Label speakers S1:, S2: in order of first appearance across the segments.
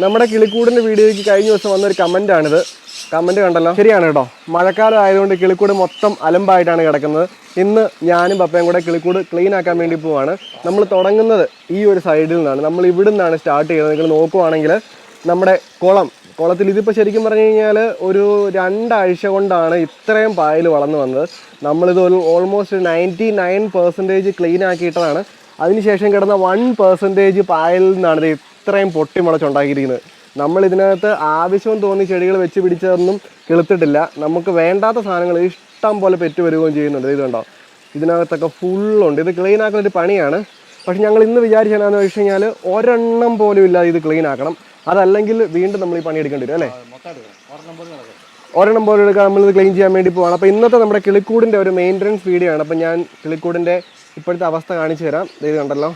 S1: നമ്മുടെ കിളിക്കൂടിന്റെ വീഡിയോയ്ക്ക് കഴിഞ്ഞ ദിവസം വന്നൊരു ആണിത്. കമന്റ് കണ്ടല്ലോ? ശരിയാണ് കേട്ടോ. മഴക്കാലം ആയതുകൊണ്ട് കിളിക്കൂട് മൊത്തം അലമ്പായിട്ടാണ് കിടക്കുന്നത്. ഇന്ന് ഞാനും പപ്പയും കൂടെ കിളിക്കൂട് ക്ലീൻ ആക്കാൻ വേണ്ടി പോവാണ്. നമ്മൾ തുടങ്ങുന്നത് ഈ ഒരു സൈഡിൽ നിന്നാണ്. നമ്മൾ ഇവിടെ നിന്നാണ് സ്റ്റാർട്ട് ചെയ്യുന്നത് നിങ്ങൾ നോക്കുവാണെങ്കിൽ നമ്മുടെ കുളം കുളത്തിൽ ഇതിപ്പോൾ ശരിക്കും പറഞ്ഞു കഴിഞ്ഞാൽ ഒരു രണ്ടാഴ്ച കൊണ്ടാണ് ഇത്രയും പായൽ വളർന്നു വന്നത്. നമ്മളിത് ഒരു almost ninety nine percentage clean ആക്കിയിട്ടതാണ് അതിനുശേഷം കിടന്ന വൺ പെർസെന്റേജ് പായലിൽ നിന്നാണ് ഇത് ഇത്രയും പൊട്ടി മുളച്ചുണ്ടാക്കിയിരിക്കുന്നത് നമ്മൾ ഇതിനകത്ത് ആവശ്യം തോന്നി ചെടികൾ വെച്ച് പിടിച്ചതൊന്നും കിളുത്തിട്ടില്ല. നമുക്ക് വേണ്ടാത്ത സാധനങ്ങൾ ഇഷ്ടം പോലെ പെറ്റു വരികയും ചെയ്യുന്നുണ്ട്. ഇതുണ്ടോ ഇതിനകത്തൊക്കെ ഫുള്ളുണ്ട്. ഇത് ക്ലീൻ ആക്കുന്ന ഒരു പണിയാണ്. പക്ഷെ ഞങ്ങൾ ഇന്ന് വിചാരിച്ചതെന്ന് വെച്ച് കഴിഞ്ഞാൽ ഒരെണ്ണം പോലും ഇല്ലാതെ ഇത് ക്ലീൻ ആക്കണം. അതല്ലെങ്കിൽ വീണ്ടും നമ്മൾ ഈ പണി എടുക്കേണ്ടി വരും അല്ലേ? ഒരെണ്ണം പോലും എടുക്കാൻ നമ്മൾ ഇത് ക്ലീൻ ചെയ്യാൻ വേണ്ടി പോവാണ്. അപ്പോൾ ഇന്നത്തെ നമ്മുടെ കിളിക്കൂടിന്റെ ഒരു മെയിന്റനൻസ് വീഡിയോ ആണ്. അപ്പോൾ ഞാൻ കിളിക്കൂടിന്റെ ഇപ്പോഴത്തെ അവസ്ഥ കാണിച്ചു തരാം. ഇത് കണ്ടല്ലോ.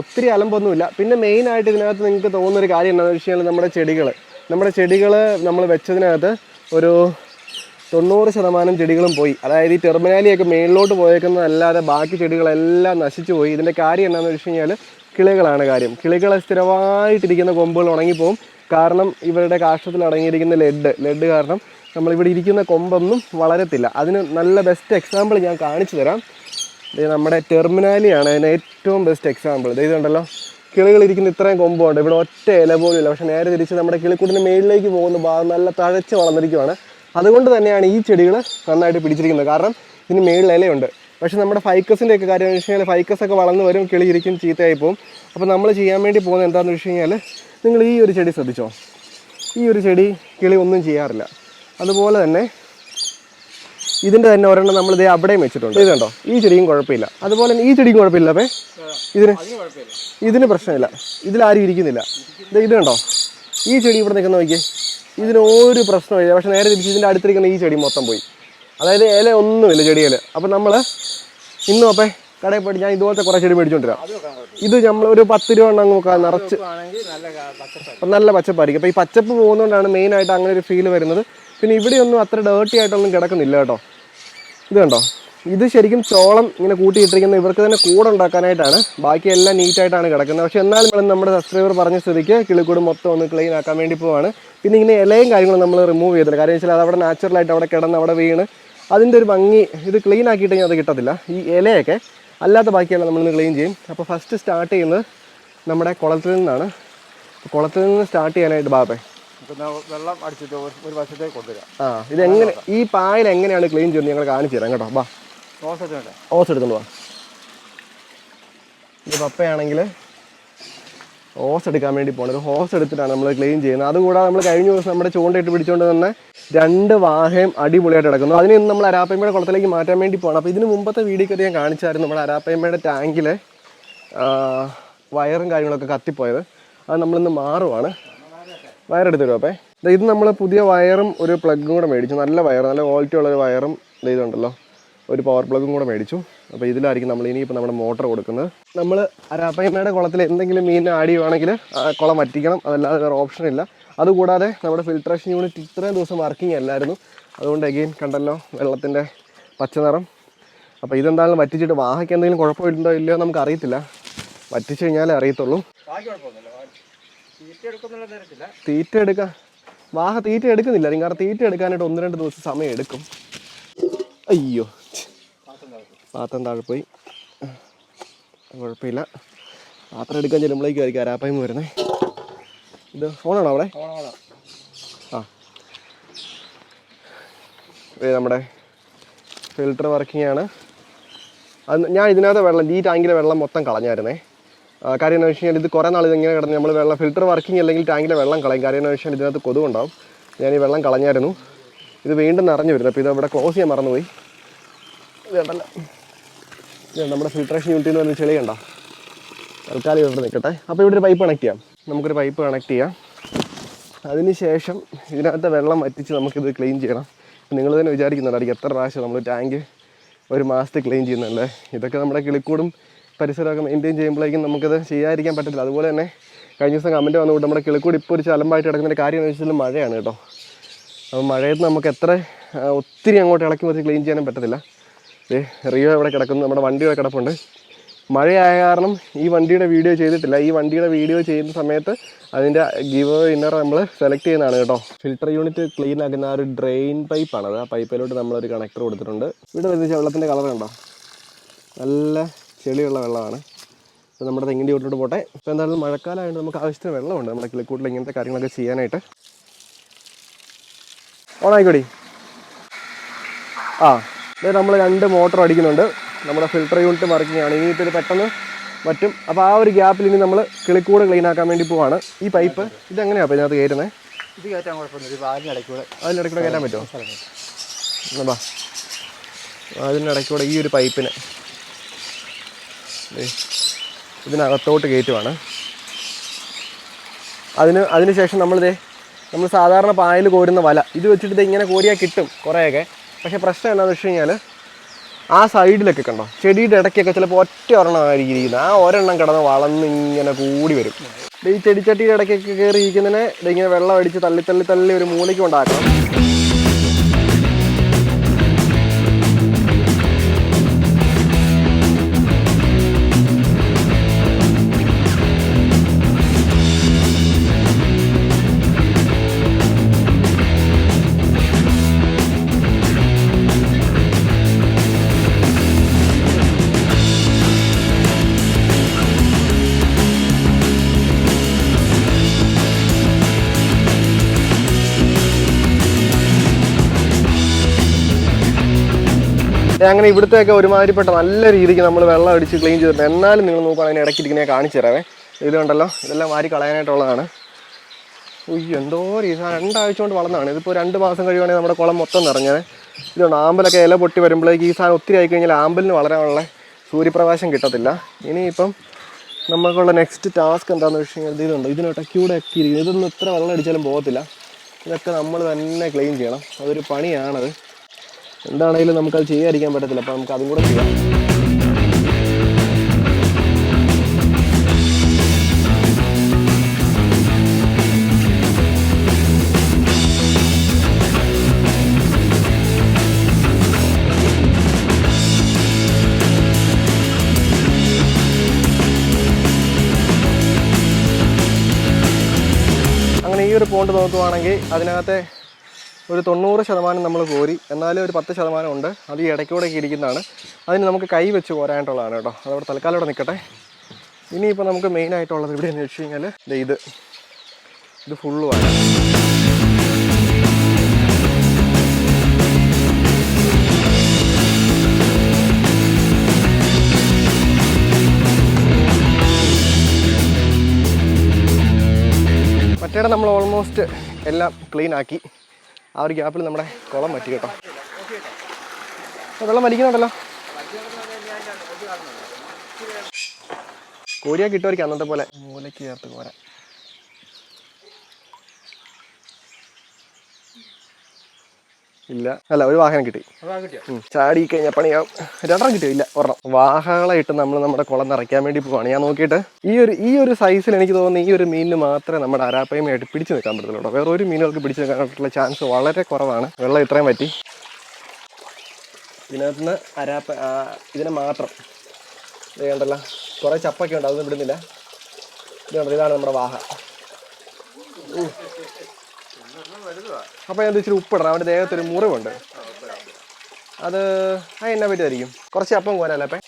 S1: ഒത്തിരി അലമ്പൊന്നുമില്ല. പിന്നെ മെയിനായിട്ട് ഇതിനകത്ത് നിങ്ങൾക്ക് തോന്നുന്ന ഒരു കാര്യം എന്താണെന്ന് വെച്ച് കഴിഞ്ഞാൽ നമ്മുടെ ചെടികൾ നമ്മുടെ ചെടികൾ നമ്മൾ വെച്ചതിനകത്ത് ഒരു തൊണ്ണൂറ് ശതമാനം ചെടികളും പോയി. അതായത് ഈ ടെർമിനാലിയൊക്കെ മേളിലോട്ട് പോയേക്കുന്നതല്ലാതെ ബാക്കി ചെടികളെല്ലാം നശിച്ചു പോയി. ഇതിന്റെ കാര്യം എന്താണെന്ന് വെച്ച് കഴിഞ്ഞാൽ കിളികളാണ് കാര്യം. കിളികൾ സ്ഥിരമായിട്ടിരിക്കുന്ന കൊമ്പുകൾ ഉണങ്ങിപ്പോവും. കാരണം ഇവരുടെ കാഷ്ടത്തിൽ അടങ്ങിയിരിക്കുന്ന ലെഡ് ലെഡ് കാരണം നമ്മളിവിടെ ഇരിക്കുന്ന കൊമ്പൊന്നും വളരത്തില്ല. അതിന് നല്ല ബെസ്റ്റ് എക്സാമ്പിൾ ഞാൻ കാണിച്ചു തരാം. ഇത് നമ്മുടെ ടെർമിനാലിയാണ് അതിന് ഏറ്റവും ബെസ്റ്റ് എക്സാമ്പിൾ ഇത് ഇതുണ്ടല്ലോ. കിളികളിരിക്കുന്ന ഇത്രയും കൊമ്പുണ്ട് ഇവിടെ ഒറ്റ ഇല പോലും ഇല്ല പക്ഷേ നേരെ തിരിച്ച് നമ്മുടെ കിളിക്കൂട്ടിന്റെ മേളിലേക്ക് പോകുന്ന ഭാഗം നല്ല തഴച്ച് വളർന്നിരിക്കുവാണ്. അതുകൊണ്ട് തന്നെയാണ് ഈ ചെടികൾ നന്നായിട്ട് പിടിച്ചിരിക്കുന്നത്. കാരണം ഇതിന് മേളിൽ ഇലയുണ്ട്. പക്ഷേ നമ്മുടെ ഫൈക്കസിന്റെ ഒക്കെ കാര്യം എന്ന് വെച്ച് കഴിഞ്ഞാൽ ഫൈക്കസ് ഒക്കെ വളർന്ന് വരും കിളിയിരിക്കും ചീത്തയായി പോകും അപ്പോൾ നമ്മൾ ചെയ്യാൻ വേണ്ടി പോകുന്നത് എന്താണെന്ന് വെച്ച് കഴിഞ്ഞാൽ നിങ്ങൾ ഈ ഒരു ചെടി ശ്രദ്ധിച്ചോ? ഈ ഒരു ചെടി കിളി ഒന്നും ചെയ്യാറില്ല. അതുപോലെ തന്നെ ഇതിന്റെ തന്നെ ഒരെണ്ണം നമ്മൾ ഇതേ അവിടെയും വെച്ചിട്ടുണ്ട്. ഇത് കണ്ടോ? ഈ ചെടിയും കുഴപ്പമില്ല. അതുപോലെ തന്നെ ഈ ചെടിയും കുഴപ്പമില്ല അപ്പേ. ഇതിന് ഇതിന് പ്രശ്നമില്ല. ഇതിലാരും ഇരിക്കുന്നില്ല. ഇത് ഇത് കണ്ടോ? ഈ ചെടി ഇവിടെ നിൽക്കുന്ന നോക്കിയേ. ഇതിന് ഒരു പ്രശ്നമില്ല പക്ഷെ നേരെ തിരിച്ച് ഇതിന്റെ അടുത്തിരിക്കുന്ന ഈ ചെടി മൊത്തം പോയി. അതായത് ഇല ഒന്നുമില്ല ചെടിയിൽ. അപ്പം നമ്മൾ ഇന്നും അപ്പേ കടയിൽ പോയിട്ട് ഞാൻ ഇതുപോലത്തെ കുറേ ചെടി മേടിച്ചുകൊണ്ടിരാം ഇത് നമ്മൾ ഒരു പത്ത് രൂപ എണ്ണം നമുക്ക് നിറച്ച്. അപ്പം നല്ല പച്ചപ്പായിരിക്കും. അപ്പോൾ ഈ പച്ചപ്പ് പോകുന്നതുകൊണ്ടാണ് മെയിനായിട്ട് അങ്ങനെ ഒരു ഫീൽ വരുന്നത്. പിന്നെ ഇവിടെയൊന്നും അത്ര ഡേർട്ടി ആയിട്ടൊന്നും കിടക്കുന്നില്ല കേട്ടോ. ഇത് കണ്ടോ? ഇത് ശരിക്കും ചോളം ഇങ്ങനെ കൂട്ടിയിട്ടിരിക്കുന്നത് ഇവർക്ക് തന്നെ കൂടെ ഉണ്ടാക്കാനായിട്ടാണ്. ബാക്കി എല്ലാം നീറ്റായിട്ടാണ് കിടക്കുന്നത്. പക്ഷേ എന്നാലും നമ്മുടെ സബ്സ്ക്രൈബർ പറഞ്ഞ സ്ഥിതിക്ക് കിളിക്കൂട് മൊത്തം ഒന്ന് ക്ലീൻ ആക്കാൻ വേണ്ടി പോവാണ്. പിന്നെ ഇങ്ങനെ ഇലയും കാര്യങ്ങളും നമ്മൾ റിമൂവ് ചെയ്തില്ല കാര്യം വെച്ചാൽ അത് അവിടെ നാച്ചുറലായിട്ട് അവിടെ കിടന്ന് അവിടെ വീണ് അതിന്റെ ഒരു ഭംഗി ഇത് ക്ലീൻ ആക്കിയിട്ട് കഴിഞ്ഞാൽ അത് കിട്ടത്തില്ല. ഈ ഇലയൊക്കെ അല്ലാത്ത ബാക്കിയെല്ലാം നമ്മളിന്ന് ക്ലീൻ ചെയ്യും. അപ്പോൾ ഫസ്റ്റ് സ്റ്റാർട്ട് ചെയ്യുന്നത് നമ്മുടെ കുളത്തിൽ നിന്നാണ്. കുളത്തിൽ നിന്ന് സ്റ്റാർട്ട് ചെയ്യാനായിട്ട് ബാബേ
S2: പിന്നെ വെള്ളം അടിച്ചിട്ട് ഒരു- വശത്തേക്ക് കൊണ്ടുവരാം.
S1: ആ ഇത് എങ്ങനെ ഈ പായൽ എങ്ങനെയാണ് ക്ലീൻ ചെയ്യുന്നത്? ഞങ്ങൾ കാണിച്ചു തരാം കേട്ടോ. ബാ
S2: ദോശ വേണ്ടേ
S1: ഓസ് എടുത്തോണ്ട് വാ. ഇത് പപ്പയാണെങ്കിൽ ഹോസ് എടുക്കാൻ വേണ്ടി ഒരു ഹോസ് എടുത്തിട്ടാണ് നമ്മൾ ക്ലീൻ ചെയ്യുന്നത്. അതുകൂടാതെ നമ്മൾ കഴിഞ്ഞ ദിവസം നമ്മുടെ ചൂണ്ടയിട്ട് പിടിച്ചുകൊണ്ട് തന്നെ രണ്ട് വാഹയും അടിപൊളിയായിട്ട് കിടക്കുന്നു. അതിന് ഇന്ന് നമ്മൾ അരാപ്പയമ്മയുടെ കുളത്തിലേക്ക് മാറ്റാൻ വേണ്ടി പോകണം അപ്പോൾ ഇതിന് മുമ്പത്തെ വീഡിയോക്ക് ഞാൻ കാണിച്ചായിരുന്നു നമ്മുടെ അരാപ്പയമ്മയുടെ ടാങ്കിലെ വയറും കാര്യങ്ങളൊക്കെ കത്തിപ്പോയത്. അത് നമ്മളിന്ന് മാറുവാണ്. വയറെടുത്ത് തരും അപ്പേ? ഇത് നമ്മൾ പുതിയ വയറും ഒരു പ്ലഗും കൂടെ മേടിച്ചു. നല്ല വയർ നല്ല ക്വാളിറ്റി ഉള്ള ഒരു വയറും ഇതുണ്ടല്ലോ. ഒരു പവർ പ്ലഗും കൂടെ മേടിച്ചു. അപ്പോൾ ഇതിലായിരിക്കും നമ്മൾ ഇനിയിപ്പോൾ നമ്മുടെ മോട്ടർ കൊടുക്കുന്നത്. നമ്മൾ അരാപ്പയമ്മയുടെ കുളത്തിൽ എന്തെങ്കിലും മീൻ ആഡ് ചെയ്യുവാണെങ്കിൽ കുളം വറ്റിക്കണം. അതല്ലാതെ വേറെ ഓപ്ഷൻ ഇല്ല. അതുകൂടാതെ നമ്മുടെ ഫിൽട്രേഷൻ യൂണിറ്റ് ഇത്രയും ദിവസം വർക്കിംഗ് അല്ലായിരുന്നു. അതുകൊണ്ട് അഗെയിൻ കണ്ടല്ലോ വെള്ളത്തിന്റെ പച്ചനിറം അപ്പോൾ ഇതെന്തായാലും വറ്റിച്ചിട്ട് വാഹയ്ക്ക് എന്തെങ്കിലും കുഴപ്പമില്ലയോ ഇല്ലയോ നമുക്ക് അറിയത്തില്ല വറ്റിച്ച് കഴിഞ്ഞാലേ അറിയത്തുള്ളൂ.
S2: തീറ്റ
S1: എടുക്കാൻ വാഹ തീറ്റ എടുക്കുന്നില്ല. കാരണം തീറ്റ എടുക്കാനായിട്ട് ഒന്ന് രണ്ട് ദിവസം സമയം എടുക്കും. അയ്യോ. പാത്രം താഴെ പോയി. കുഴപ്പമില്ല. പാത്രം എടുക്കാൻ ചെല്ലുമ്പോഴേക്കും ആയിരിക്കും അരാപ്പായ്മ വരുന്നേ. ഇത് ഫോണാണോ അവിടെ? ആ. നമ്മുടെ ഫിൽട്ടർ വർക്കിംഗ് ആണ് അത് ഞാൻ ഇതിനകത്ത് വെള്ളം ഈ ടാങ്കിലെ വെള്ളം മൊത്തം കളഞ്ഞായിരുന്നേ. കാര്യം എന്ന് വെച്ച് കഴിഞ്ഞാൽ ഇത് കുറേ നാൾ ഇതിങ്ങനെ കിടന്ന് നമ്മൾ വെള്ളം ഫിൽറ്റർ വർക്കിംഗ് അല്ലെങ്കിൽ ടാങ്കിലെ വെള്ളം കളയും. കാര്യം എന്ന് വെച്ചാൽ ഇതിനകത്ത് കൊതുകുണ്ടാവും ഞാൻ ഈ വെള്ളം കളഞ്ഞായിരുന്നു. ഇത് വീണ്ടും നിറഞ്ഞു വരുന്നു. അപ്പോൾ ഇത് ഇവിടെ ക്ലോസ് ചെയ്യാൻ മറന്നുപോയി. വേണ്ടല്ല നമ്മുടെ ഫിൽട്രേഷൻ യൂണിറ്റിൽ നിന്ന് ചെളി കണ്ടോ തൽക്കാലം ഇവിടെ നിൽക്കട്ടെ. അപ്പോൾ ഇവിടെ ഒരു പൈപ്പ് കണക്ട് ചെയ്യാം. നമുക്കൊരു പൈപ്പ് കണക്ട് ചെയ്യാം. അതിനുശേഷം ഇതിനകത്തെ വെള്ളം വറ്റിച്ച് നമുക്കിത് ക്ലീൻ ചെയ്യണം. നിങ്ങൾ തന്നെ വിചാരിക്കുന്നുണ്ടായിരിക്കും എത്ര പ്രാവശ്യം നമ്മൾ ടാങ്ക് ഒരു മാസത്തെ ക്ലീൻ ചെയ്യുന്നല്ലേ ഇതൊക്കെ നമ്മുടെ കിളിക്കൂടും പരിസരമൊക്കെ മെയിന്റെയിൻ ചെയ്യുമ്പോഴേക്കും നമുക്കത് ചെയ്യാതിരിക്കാൻ പറ്റില്ല അതുപോലെ തന്നെ കഴിഞ്ഞ ദിവസം കമന്റ് വന്നുകൊണ്ട് നമ്മുടെ കിളിക്കൂടി ഇപ്പോൾ ഒരു ചലമ്പായിട്ട് കിടക്കുന്ന കാര്യം എന്ന് വെച്ചാൽ മഴയാണ് കേട്ടോ. അപ്പോൾ മഴയത്ത് നമുക്ക് എത്ര ഒത്തിരി അങ്ങോട്ട് ഇളക്കി മറിച്ച് ക്ലീൻ ചെയ്യാനും പറ്റത്തില്ല. ദേ റിയോ ഇവിടെ കിടക്കുന്നു നമ്മുടെ വണ്ടി ഇവിടെ കിടപ്പുണ്ട്. മഴയായ കാരണം ഈ വണ്ടിയുടെ വീഡിയോ ചെയ്തിട്ടില്ല. ഈ വണ്ടിയുടെ വീഡിയോ ചെയ്യുന്ന സമയത്ത് അതിന്റെ ഗിവ് ഇന്നർ നമ്മൾ സെലക്ട് ചെയ്യുന്നതാണ് കേട്ടോ. ഫിൽട്ടർ യൂണിറ്റ് ക്ലീൻ ആക്കുന്ന ആ ഒരു ഡ്രെയിൻ പൈപ്പാണ് അത്. ആ പൈപ്പിലോട്ട് നമ്മളൊരു കണക്ടർ കൊടുത്തിട്ടുണ്ട്. ഇവിടെ വരുന്ന വെള്ളത്തിന്റെ കളർ കണ്ടോ നല്ല ചെളിയുള്ള വെള്ളമാണ്. അപ്പോൾ നമ്മുടെ തെങ്ങിന്റെ വീട്ടിലോട്ട് പോട്ടെ. ഇപ്പോൾ എന്തായാലും മഴക്കാലമായതുകൊണ്ട് നമുക്ക് ആവശ്യത്തിന് വെള്ളമുണ്ട്. നമ്മുടെ കിളിക്കൂട്ടിൽ ഇങ്ങനത്തെ കാര്യങ്ങളൊക്കെ ചെയ്യാനായിട്ട്. ഓണായിക്കോടി. ആ ഇത് നമ്മൾ രണ്ട് മോട്ടർ അടിക്കുന്നുണ്ട്. നമ്മുടെ ഫിൽട്ടർ യൂണിറ്റ് വർക്കിംഗ് ആണ് ഇനിയിപ്പോൾ ഇത് പെട്ടെന്ന് പറ്റും. അപ്പോൾ ആ ഒരു ഗ്യാപ്പിൽ ഇനി നമ്മൾ കിളിക്കൂട് ക്ലീൻ ആക്കാൻ വേണ്ടി പോവാണ്. ഈ പൈപ്പ് ഇതെങ്ങനെയാണ് അപ്പോൾ ഇതിനകത്ത് കയറുന്നത്
S2: ഇത് കയറ്റാൻ കുഴപ്പമൊന്നുമില്ല. അതിന്റെ ഇടയ്ക്കൂടെ
S1: അതിനിടയ്ക്കൂടെ കയറ്റാൻ പറ്റുമോ? അതിന്റെ ഇടയ്ക്കൂടെ അതിനിടയ്ക്കൂടെ ഈ ഒരു പൈപ്പിന്. ഇതിനകത്തോട്ട് കയറ്റുവാണ്. അതിന് അതിന് ശേഷം നമ്മളിതേ നമ്മൾ സാധാരണ പായൽ കോരുന്ന വല ഇത് വെച്ചിട്ട് ഇങ്ങനെ കോരിയാൽ കിട്ടും കുറേയൊക്കെ. പക്ഷേ പ്രശ്നം എന്താണെന്ന് വെച്ച് കഴിഞ്ഞാൽ ആ സൈഡിലൊക്കെ കണ്ടോ ചെടിയുടെ ഇടയ്ക്കൊക്കെ ചിലപ്പോൾ ഒറ്റ ഒരെണ്ണമായിരിക്കും ഇരിക്കുന്നത് ആ ഒരെണ്ണം കിടന്ന് വളർന്ന് ഇങ്ങനെ കൂടി വരും. ഈ ചെടിച്ചട്ടിയുടെ ഇടയ്ക്കൊക്കെ കയറി ഇരിക്കുന്നതിനെ ദേ ഇങ്ങനെ വെള്ളം അടിച്ച് തള്ളി തള്ളി തള്ളി ഒരു മൂലയ്ക്ക് ഉണ്ടാക്കണം അങ്ങനെ ഇവിടുത്തെയൊക്കെ ഒരുമാതിരിപ്പെട്ട നല്ല രീതിക്ക് നമ്മൾ വെള്ളം അടിച്ച് ക്ലീൻ ചെയ്തിട്ടുണ്ട് എന്നാലും നിങ്ങൾ നോക്കുകയാണെങ്കിൽ ഇടയ്ക്ക് ഇരിക്കുന്ന കാണിച്ചു തരാവേ. ഇതുണ്ടല്ലോ ഇതെല്ലാം വാരി കളയാനായിട്ടുള്ളതാണ്. ഉയ്യോ എന്തോ രീതി രണ്ടാഴ്ച കൊണ്ട് വളർന്നതാണ്. ഇതിപ്പോൾ രണ്ട് മാസം കഴിയുവാണെങ്കിൽ നമ്മുടെ കുളം മൊത്തം നിറഞ്ഞത്. ഇതുകൊണ്ട് ആമ്പലൊക്കെ ഇല പൊട്ടി വരുമ്പോഴേക്ക് ഈ സാധനം ഒത്തിരി ആയി കഴിഞ്ഞാൽ ആമ്പലിന് വളരാനുള്ള സൂര്യപ്രകാശം കിട്ടത്തില്ല. ഇനിയിപ്പം നമുക്കുള്ള നെക്സ്റ്റ് ടാസ്ക് എന്താണെന്ന് വെച്ച് കഴിഞ്ഞാൽ ഇതുണ്ട്. ഇതിനൊട്ടക്കൂടെ ഒക്കെ ഇരിക്കുന്നത് ഇതൊന്നും ഇത്ര വെള്ളം അടിച്ചാലും പോകത്തില്ല. ഇതൊക്കെ നമ്മൾ തന്നെ ക്ലീൻ ചെയ്യണം. അതൊരു പണിയാണത്. എന്താണെങ്കിലും നമുക്കത് ചെയ്യാതിരിക്കാൻ പറ്റത്തില്ല. അപ്പോൾ നമുക്ക് അതും കൂടെ ചെയ്യാം. ഒരു പോണ്ട് നോക്കുവാണെങ്കിൽ അതിനകത്തെ ഒരു തൊണ്ണൂറ് ശതമാനം നമ്മൾ കോരി എന്നാലും ഒരു പത്ത് ശതമാനം ഉണ്ട്. അത് ഈ ഇടയ്ക്കൂടെ ഇരിക്കുന്നതാണ്. അതിന് നമുക്ക് കൈ വെച്ച് കോരാനായിട്ടുള്ളതാണ് കേട്ടോ. അതവിടെ തൽക്കാലം ഇവിടെ നിൽക്കട്ടെ ഇനിയിപ്പോൾ നമുക്ക് മെയിനായിട്ടുള്ളത് ഇവിടെ എന്ന് വെച്ച് കഴിഞ്ഞാൽ ഇത്. ഇത് ഫുള്ളുമാണ് മറ്റേടെ നമ്മൾ ഓൾമോസ്റ്റ് എല്ലാം ക്ലീൻ ആക്കി. ആ ഒരു ഗ്യാപ്പിൽ നമ്മുടെ കുളം പറ്റി കേട്ടോ. വെള്ളം വലിക്കുന്നുണ്ടല്ലോ. കോരിയാ കിട്ടുമായിരിക്കും അന്നത്തെ പോലെ. മൂലയ്ക്ക് ചേർത്ത് കോരാൻ. ഇല്ല. അല്ല ഒരു വാഹനം കിട്ടി. ചാടി കഴിഞ്ഞാൽ പണിയാവും. രണ്ടെണ്ണം കിട്ടിയോ? ഇല്ല ഒരെണ്ണം. വാഹകളായിട്ട് നമ്മൾ നമ്മുടെ കുളം നിറയ്ക്കാൻ വേണ്ടി പോവാണ്. ഞാൻ നോക്കിയിട്ട് ഈ ഒരു ഈ ഒരു സൈസിൽ എനിക്ക് തോന്നുന്നു ഈ ഒരു മീനിന് മാത്രമേ നമ്മുടെ അരാപ്പയുമായിട്ട് പിടിച്ചു നിൽക്കാൻ പറ്റത്തുള്ളൂ. വേറെ ഒരു മീനുകൾക്ക് പിടിച്ചു നിൽക്കാനായിട്ടുള്ള ചാൻസ് വളരെ കുറവാണ്. വെള്ളം ഇത്രയും പറ്റി ഇതിനകത്ത് നിന്ന് അരാപ്പ ഇതിനെ മാത്രം. ഇത് കണ്ടല്ലോ. കുറേ ചപ്പൊക്കെ ഉണ്ട് അതൊന്നും വിടുന്നില്ല. ഇത് ഇതാണ് നമ്മുടെ വാഹ. അപ്പോൾ ഞാൻ ഇച്ചിരി ഉപ്പിടണം. അവന്റെ ദേഹത്തൊരു മുറിവുണ്ട്. അത് ആ എന്നാ പറ്റുമായിരിക്കും? കുറച്ച് അപ്പം കോരാല്ലേ അപ്പേ.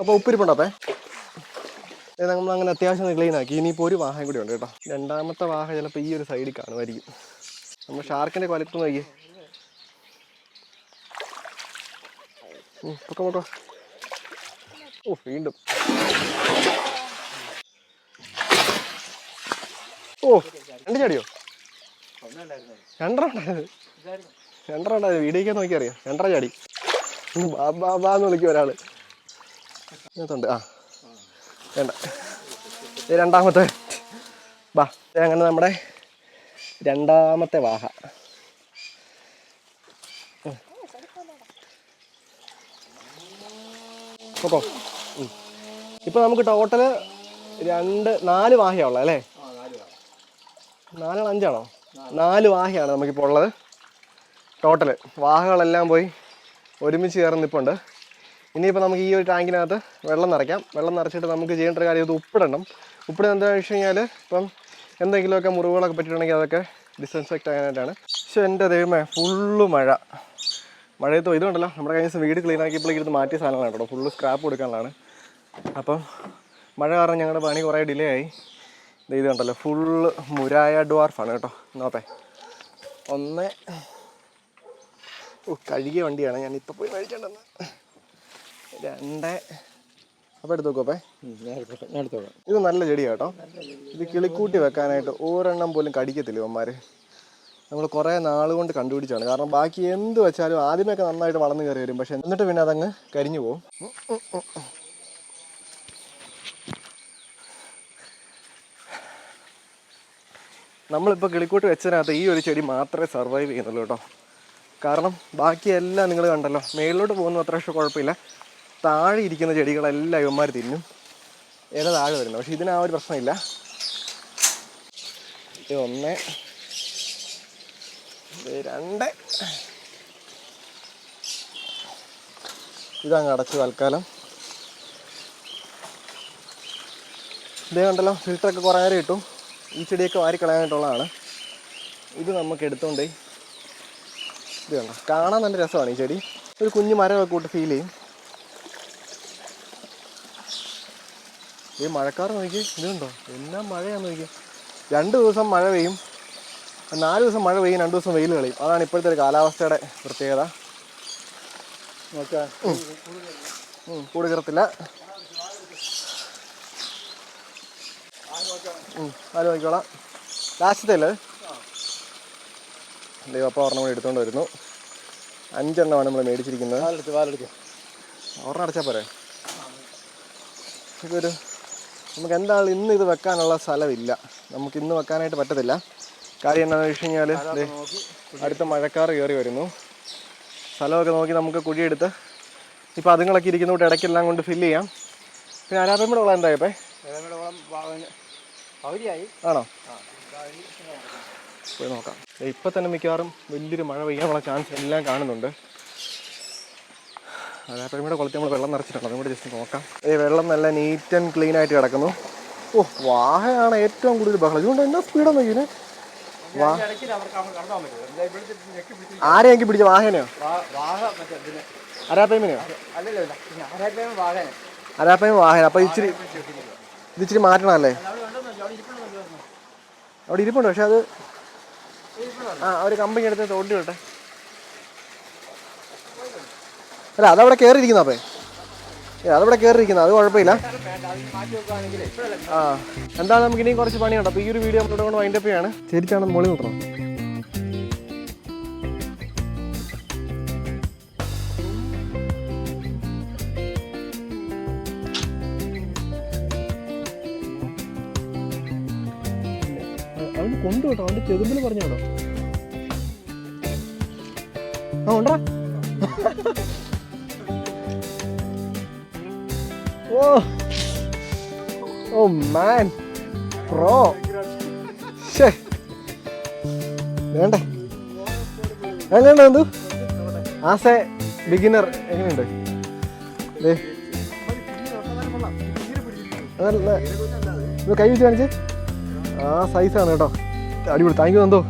S1: അപ്പോൾ ഉപ്പിരിപ്പുണ്ടോ അപ്പേ? ഇത് നമ്മൾ അങ്ങനെ അത്യാവശ്യം ക്ലീൻ ആക്കി. ഇനിയിപ്പോൾ ഒരു വാഹനം കൂടി ഉണ്ട് കേട്ടോ. രണ്ടാമത്തെ വാഹനം ചിലപ്പോൾ ഈ ഒരു സൈഡിൽ കാണുമായിരിക്കും. നമ്മൾ ഷാർക്കിന്റെ കൊലത്ത് നോക്കി പൊക്കം ഓ വീണ്ടും. ഓ രണ്ട് ചാടിയോ രണ്ടെണ്ണം ഉണ്ടായത് രണ്ടെണ്ണം ഉണ്ടായത് വീഡിയോക്ക് നോക്കി അറിയാം രണ്ടര ചാടി. ബാബാന്ന് വിളിക്കും ഒരാൾ. ഇതിനകത്തുണ്ട്. ആ. വേണ്ട. രണ്ടാമത്തെ. ബാ. അങ്ങനെ നമ്മുടെ രണ്ടാമത്തെ വാഹ. ഓക്കോ ഇപ്പോൾ നമുക്ക് ടോട്ടൽ രണ്ട് നാല് വാഹയുള്ള അല്ലേ?
S2: ആ നാല്
S1: നാലാണോ അഞ്ചാണോ നാല് വാഹയാണ് നമുക്കിപ്പോൾ ഉള്ളത്. ടോട്ടൽ വാഹകളെല്ലാം പോയി ഒരുമിച്ച് ചേർന്ന് നിൽപ്പുണ്ട് ഇനിയിപ്പോൾ നമുക്ക് ഈ ഒരു ടാങ്കിനകത്ത് വെള്ളം നിറയ്ക്കാം. വെള്ളം നിറച്ചിട്ട് നമുക്ക് ചെയ്യേണ്ട ഒരു കാര്യം ഇത് ഉപ്പിടണം. ഉപ്പിടുക എന്താണെന്ന് വെച്ച് കഴിഞ്ഞാൽ ഇപ്പം എന്തെങ്കിലുമൊക്കെ മുറിവുകളൊക്കെ പറ്റിയിട്ടുണ്ടെങ്കിൽ അതൊക്കെ ഡിസ്ഇൻഫെക്റ്റ് ആകാനായിട്ടാണ് പക്ഷെ എന്റെ ദൈവമേ ഫുള്ള് മഴ. മഴയത്തോ ഇതുണ്ടല്ലോ നമ്മുടെ കഴിഞ്ഞ വീട് ക്ലീൻ ആക്കിയപ്പോഴേക്കും ഇത് മാറ്റിയ സാധനങ്ങളാണ് കേട്ടോ. ഫുള്ള് സ്ക്രാപ്പ് കൊടുക്കാനുള്ളതാണ് അപ്പം മഴ കാരണം ഞങ്ങളുടെ പണി കുറേ ഡിലേ ആയി. ഇത് കണ്ടല്ലോ ഫുള്ള് മുരായ ഡ്വാർഫാണ് കേട്ടോ. നോപ്പേ ഒന്ന് ഓ കഴുകിയ വണ്ടിയാണ്. ഞാൻ ഇപ്പോൾ പോയി മേടിക്കേണ്ടെന്ന് രണ്ട് അപ്പോൾ എടുത്ത് നോക്കോപ്പേ ഇത് നല്ല ചെടിയാണ് കേട്ടോ. ഇത് കിളിക്കൂട്ടി വെക്കാനായിട്ട് ഓരെണ്ണം പോലും കടിക്കത്തില്ല ഇവന്മാർ നമ്മൾ കുറേ നാൾ കൊണ്ട് കണ്ടുപിടിച്ചാണ് കാരണം ബാക്കി എന്ത് വെച്ചാലും ആദ്യമൊക്കെ നന്നായിട്ട് വളർന്നു കയറി വരും. പക്ഷെ എന്നിട്ട് പിന്നെ അതങ്ങ് കരിഞ്ഞു പോകും നമ്മളിപ്പോൾ കിളിക്കൂട്ട് വെച്ചതിനകത്ത് ഈ ഒരു ചെടി മാത്രമേ സർവൈവ് ചെയ്യുന്നുള്ളൂ കേട്ടോ. കാരണം ബാക്കിയെല്ലാം നിങ്ങൾ കണ്ടല്ലോ മേളിലോട്ട് പോകുന്ന അത്ര പക്ഷേ കുഴപ്പമില്ല. താഴെ ഇരിക്കുന്ന ചെടികളെല്ലാം ഇവന്മാർ തിന്നും. ഇല താഴെ വരുന്നു പക്ഷെ ഇതിന് ആ ഒരു പ്രശ്നമില്ല. ഒന്ന് രണ്ട്. ഇതങ്ങ് അടച്ചു തൽക്കാലം. ഇതേ കണ്ടല്ലോ ഫിൽറ്ററൊക്കെ കുറേ നേരം ഇട്ടു. ഈ ചെടിയൊക്കെ വാരി കളയാനായിട്ടുള്ളതാണ് ഇത് നമുക്ക് എടുത്തുകൊണ്ട് ഇത് കണ്ടോ? കാണാൻ നല്ല രസമാണ് ഈ ചെടി. ഒരു കുഞ്ഞു മരമൊക്കെ കൂട്ട് ഫീൽ ചെയ്യും. ഈ മഴക്കാർ നോക്കി ഇതുണ്ടോ എന്നാ മഴയാന്ന് നോക്കി രണ്ട് ദിവസം മഴ പെയ്യും. നാല് ദിവസം മഴ പെയ്യും രണ്ട് ദിവസം വെയിൽ കളയും. അതാണ് ഇപ്പോഴത്തെ ഒരു കാലാവസ്ഥയുടെ പ്രത്യേകത.
S2: നോക്കാം
S1: ഉം, കൂട് കയറത്തില്ല. ആര് നോക്കിക്കോളാം ലാസ്റ്റത്തെ അല്ലേ? ദൈവം അപ്പോൾ ഒരെണ്ണം കൂടി എടുത്തുകൊണ്ട് വരുന്നു. അഞ്ചെണ്ണമാണ് നമ്മൾ മേടിച്ചിരിക്കുന്നത്.
S2: പാലെടുത്ത് പാലെടുത്ത്
S1: ഒരെണ്ണം അടച്ചാൽ പോരെ? ഇതൊരു നമുക്ക് എന്താണ് ഇന്ന് ഇത് വെക്കാനുള്ള സ്ഥലമില്ല. നമുക്ക് ഇന്ന് വെക്കാനായിട്ട് പറ്റത്തില്ല. കാര്യം എന്താണെന്ന് വെച്ച് കഴിഞ്ഞാൽ അടുത്ത മഴക്കാർ കയറി വരുന്നു. സ്ഥലമൊക്കെ നോക്കി നമുക്ക് കുഴിയെടുത്ത് ഇപ്പോൾ അതുങ്ങളൊക്കെ ഇരിക്കുന്നതുകൊണ്ട് ഇടയ്ക്കെല്ലാം കൊണ്ട് ഫില്ല് ചെയ്യാം. പിന്നെ അരാപ്പം വളം എന്തായപ്പേ ആണോ? പോയി നോക്കാം. ഇപ്പം തന്നെ മിക്കവാറും വലിയൊരു മഴ പെയ്യാനുള്ള ചാൻസ് എല്ലാം കാണുന്നുണ്ട്. ഇവിടെ കുളത്തിൽ നമ്മൾ വെള്ളം നിറച്ചിട്ടുണ്ട്. അതും ജസ്റ്റ് നോക്കാം. ഈ വെള്ളം നല്ല നീറ്റ് ആൻഡ് ക്ലീൻ ആയിട്ട് കിടക്കുന്നു. ഓ വാഹയാണ് ഏറ്റവും കൂടുതൽ ബഹളം. ഇതുകൊണ്ട് എന്നാ സ്പീഡാണ്
S2: പിടിച്ച്
S1: ആരെയെങ്കിൽ പിടിച്ച വാഹനയോ?
S2: വാ- വാഹ വാഹന.
S1: അപ്പൊ ഇച്ചിരി ഇത് ഇച്ചിരി മാറ്റണമല്ലേ?
S2: അവിടെ
S1: ഇരിപ്പുണ്ട് പക്ഷെ അത് ആ ഒരു കമ്പനി എടുത്ത് തോണ്ടി വിട്ടെ. അല്ല അതവിടെ കയറിയിരിക്കുന്ന അപ്പേ? അതവിടെ കയറിയിരിക്കുന്ന അത് കുഴപ്പമില്ല. ആ എന്താ നമുക്ക് ഇനിയും കുറച്ച് പണിയുണ്ട്. അപ്പോൾ ഈ ഒരു വീഡിയോ നമ്മളോട് കൊണ്ട് വൈൻഡപ്പ് ചെയ്യാണ്. ശരിച്ചാണ് മോളി നിൽക്കണം അവന് കൊണ്ടു കേട്ടോ അവന്റെ ചെതുമ്പിൽ പറഞ്ഞു കേട്ടോ ആ ഉണ്ടാ ഓ. ഓ മാൻ. പ്രോ. ശേ വേണ്ടേ? എങ്ങനെയുണ്ട് എന്തു ആസ് എ ബിഗിനർ എങ്ങനെയുണ്ട്? കൈ വെച്ച് കാണിച്ച്. ആ സൈസാണ് കേട്ടോ. അടിപൊളി. താങ്ക് യു എന്തോ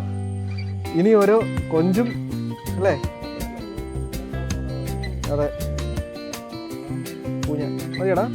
S1: ഇനി ഓരോ കൊഞ്ചും അല്ലേ? അതെ. പൂഞ്ഞ. മതിയടാ.